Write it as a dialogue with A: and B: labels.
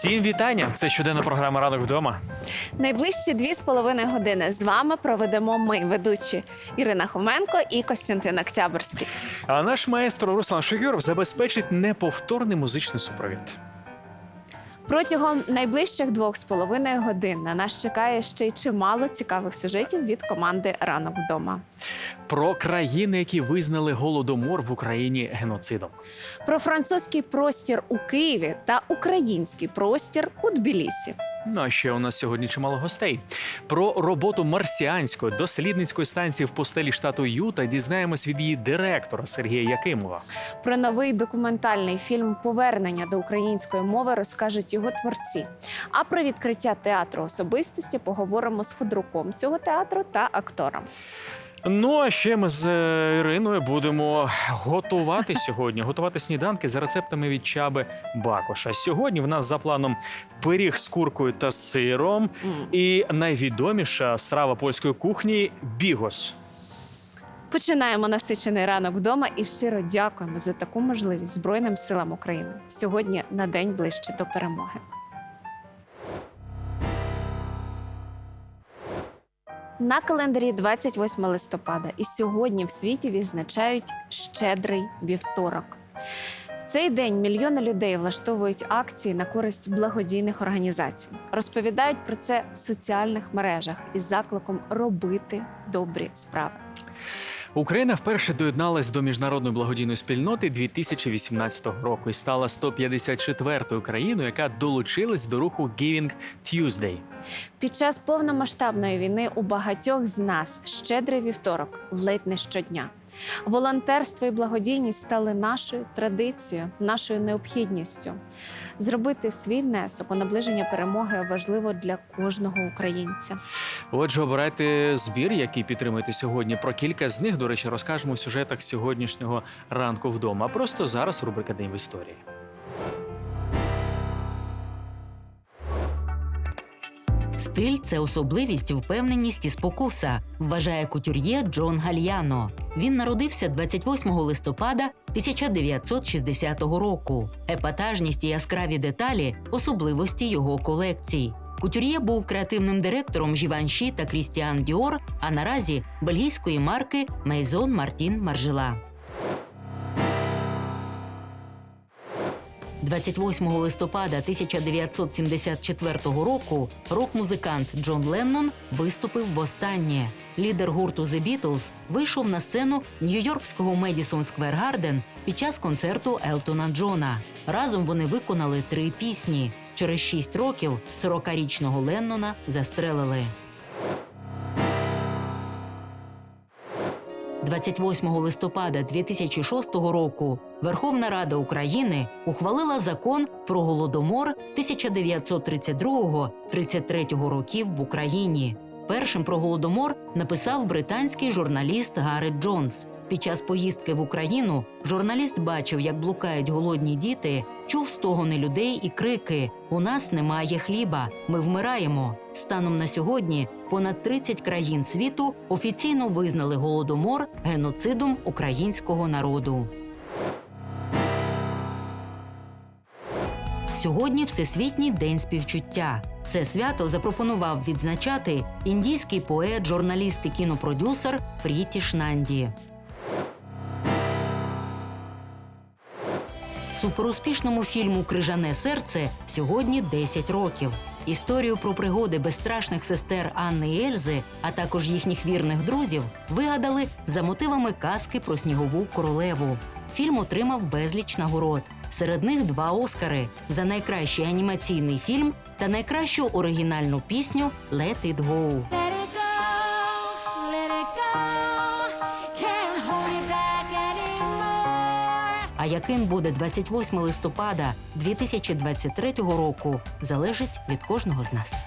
A: Всім вітання! Це щоденна програма Ранок вдома.
B: Найближчі дві з половиною години з вами проведемо ми, ведучі Ірина Хоменко і Костянтин Октябрьський.
A: А наш маестро Руслан Шогюров забезпечить неповторний музичний супровід.
B: Протягом найближчих двох з половиною годин на нас чекає ще й чимало цікавих сюжетів від команди Ранок вдома.
A: Про країни, які визнали голодомор в Україні геноцидом.
B: Про французький простір у Києві та український простір у Тбілісі.
A: Ну а ще у нас сьогодні чимало гостей. Про роботу марсіанської дослідницької станції в постелі штату Юта дізнаємось від її директора Сергія Якимова.
B: Про новий документальний фільм Повернення до української мови розкажуть його творці. А про відкриття театру особистості поговоримо з худруком цього театру та актором.
A: Ну а ще ми з е, Іриною будемо готувати сьогодні, готувати сніданки за рецептами від чаби Бакоша. Сьогодні в нас за планом пиріг з куркою та сиром. І найвідоміша страва польської кухні бігос.
B: Починаємо насичений ранок вдома і щиро дякуємо за таку можливість Збройним силам України сьогодні на день ближче до перемоги. На календарі 28 листопада, і сьогодні в світі відзначають щедрий вівторок. В цей день мільйони людей влаштовують акції на користь благодійних організацій. Розповідають про це в соціальних мережах із закликом робити добрі справи.
A: Україна вперше доєдналась до міжнародної благодійної спільноти 2018 року і стала 154-ю країною, яка долучилась до руху Giving Tuesday.
B: Під час повномасштабної війни у багатьох з нас щедрий вівторок ледь не щодня. Волонтерство і благодійність стали нашою традицією, нашою необхідністю. Зробити свій внесок у наближення перемоги важливо для кожного українця.
A: Отже, обирайте збір, який підтримуєте сьогодні. Про кілька з них, до речі, розкажемо в сюжетах сьогоднішнього ранку вдома. А просто зараз рубрика День в історії.
C: Стиль це особливість, впевненість і спокуса, вважає кутюр'є Джон Гальяно. Він народився 28 листопада 1960 року. Епатажність і яскраві деталі особливості його колекцій. Кутюр'є був креативним директором Живанші та Крістіан Діор, а наразі бельгійської марки Мейзон Мартін Маржела. 28 листопада 1974 року рок-музикант Джон Леннон виступив востаннє. Лідер гурту The Beatles вийшов на сцену нью-йоркського Медісон Сквер Гарден під час концерту Елтона Джона. Разом вони виконали три пісні. Через шість років 40-річного Леннона застрелили. 28 листопада 2006 року Верховна Рада України ухвалила закон про голодомор 1932-33 років в Україні. Першим про голодомор написав британський журналіст Гарет Джонс. Під час поїздки в Україну журналіст бачив, як блукають голодні діти, чув стогони людей і крики: У нас немає хліба, ми вмираємо. Станом на сьогодні понад 30 країн світу офіційно визнали голодомор геноцидом українського народу. Сьогодні Всесвітній день співчуття. Це свято запропонував відзначати індійський поет, журналіст і кінопродюсер Пріті Шнанді. Суперуспішному фільму Крижане серце сьогодні 10 років. Історію про пригоди безстрашних сестер Анни і Ельзи, а також їхніх вірних друзів, вигадали за мотивами казки про снігову королеву. Фільм отримав безліч нагород. Серед них два Оскари за найкращий анімаційний фільм та найкращу оригінальну пісню «Let it go». Яким буде 28 листопада 2023 року, залежить від кожного з нас.